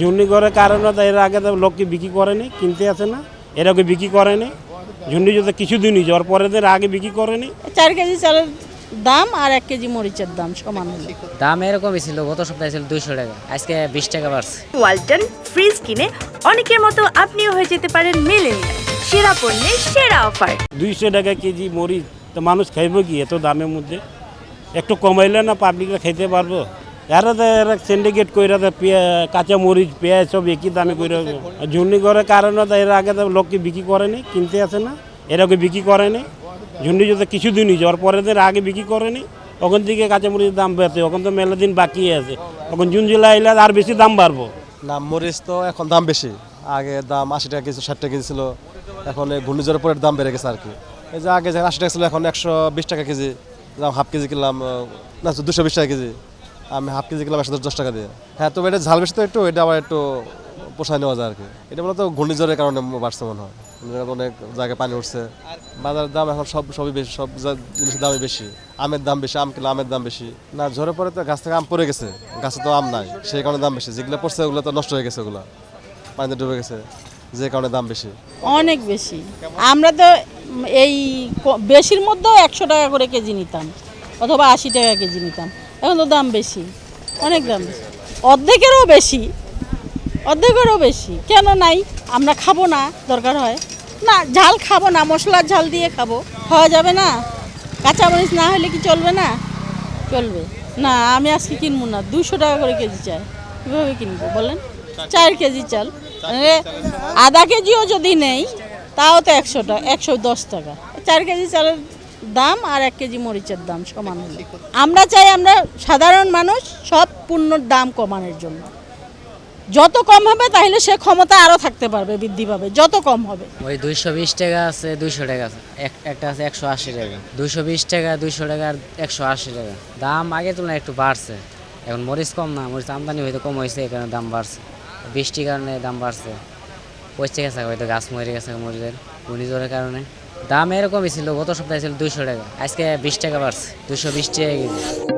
ঘূর্ণিঝড়ের কারণে তো এর আগে তো লোককে বিক্রি করেনি কিনতে আসে না। এরাকে বিক্রি করেনি। ঘূর্ণিঝড় কিছুদিনই জ্বর পরে তো এর আগে বিক্রি করেনি। চার কেজি চালের দাম আর এক কেজি মরিচের দাম সমান হলো। দাম এরকমই ছিল গত সপ্তাহে ছিল দুইশো টাকা আজকে বিশ টাকা বাড়ছে। ওয়ালটন ফ্রিজ কিনে অনেকের মতো আপনিও হয়ে যেতে পারেন মেলেনিয়া সেরা পণ্যের সেরা অফার। দুইশো টাকা কেজি মরিচ তো মানুষ খাইব কি এত দামের মধ্যে? একটু কমাইলে না পাবলিকরা খাইতে পারব? এরা এরা সিন্ডিকেট করে পেঁয়া- কাঁচা মরিচ, পেঁয়াজ সব একই দামে কইরা করে ঘূর্ণিঝড়ের কারণে এর আগে তো লোককে বিক্রি করেনি, কিনতে আসে না। এরাকে বিক্রি করেনি। ঘূর্ণিঝড় তো কিছুদিনই জ্বর পরে এর আগে বিক্রি করেনি ওখান থেকে কাঁচা মরিচের দাম বেড়েছে। ওখান তো মেলা দিন বাকি আছে। এখন জুন, জুলাই এলে আর বেশি দাম বাড়বো। না, মরিচ তো এখন দাম বেশি। আগে দাম আশি টাকা কেজি, ষাট টাকা কেজি ছিল। এখন এই ঘূর্ণিঝড়ের পরের দাম বেড়ে গেছে আর কি। এই যে আগে যেখানে আশি টাকা ছিল, এখন একশো বিশ টাকা কেজি দাম হাফ কেজি কিনলাম, না, দুশো বিশ টাকা কেজি। আমি হাফ কেজি কিনলাম একশো দশ টাকা দিয়ে। হ্যাঁ তবে এটা ঝাল বেশি তো একটু, এটা আবার একটু পোষায় নেওয়া যায় আর কি। এটা মূলত ঘূর্ণিঝড়ের কারণে বাড়ছে মনে হয়। অনেক জায়গায় পানি উঠছে। বাজারের দাম এখন সব, সবই বেশি, সব জিনিসের দামই বেশি। আমের দাম বেশি, আম কিনলে আমের দাম বেশি। না, ঝরে পরে তো গাছ থেকে আম পড়ে গেছে। গাছে তো আম নাই, সেই কারণে দাম বেশি। যেগুলো পড়ছে ওগুলো তো নষ্ট হয়ে গেছে ওগুলো। পানিতে ডুবে গেছে, যে কারণে দাম বেশি। অনেক বেশি। আমরা তো এই বেশির মধ্যেও একশো টাকা করে কেজি নিতাম, অথবা আশি টাকা কেজি নিতাম। এখন তো দাম বেশি। অনেক দাম বেশি। অর্ধেকেরও বেশি। অর্ধেকেরও বেশি। কেন নাই? আমরা খাব না, দরকার হয়। না, ঝাল খাব না, মশলার ঝাল দিয়ে খাব। খাওয়া যাবে না। কাঁচামরিচ না হলে কি চলবে না? চলবে। না, আমি আজকে কিনবো না। দুশো টাকা করে কেজি চাই কীভাবে কিনবো বলেন? চার কেজি চাল। আধা কেজিও যদি নেই, তাও তো একশো টাকা একশো দশ টাকা। চার কেজি চালের দাম আর এক কেজি মরিচের দাম সমান হলো। আমরা চাই আমরা সাধারণ মানুষ সব পণ্যর দাম কমানোর জন্য। যত কম হবে তাহলে সে ক্ষমতা আরও থাকতে পারবে বৃদ্ধি পাবে। যত কম হবে। ওই দুইশো বিশ টাকা আছে দুইশো টাকা আছে। এক- একটা আছে একশো আশি টাকা। দুইশো বিশ টাকা দুইশো টাকা আর একশো আশি টাকা। দাম আগের তুলনায় একটু বাড়ছে। এখন মরিচ কম না মরিচ আমদানি হয়তো কম হয়েছে এখানে দাম বাড়ছে। বৃষ্টির কারণে দাম বাড়ছে। পচে গেছে হয়তো গাছ মরে গেছে মরিচের। ঘূর্ণিঝড়ের কারণে। দাম এরকমই ছিল, গত সপ্তাহে ছিল দুইশো টাকা, আজকে বিশ টাকা বাড়ছে দুশো বিশ টাকা কেজি।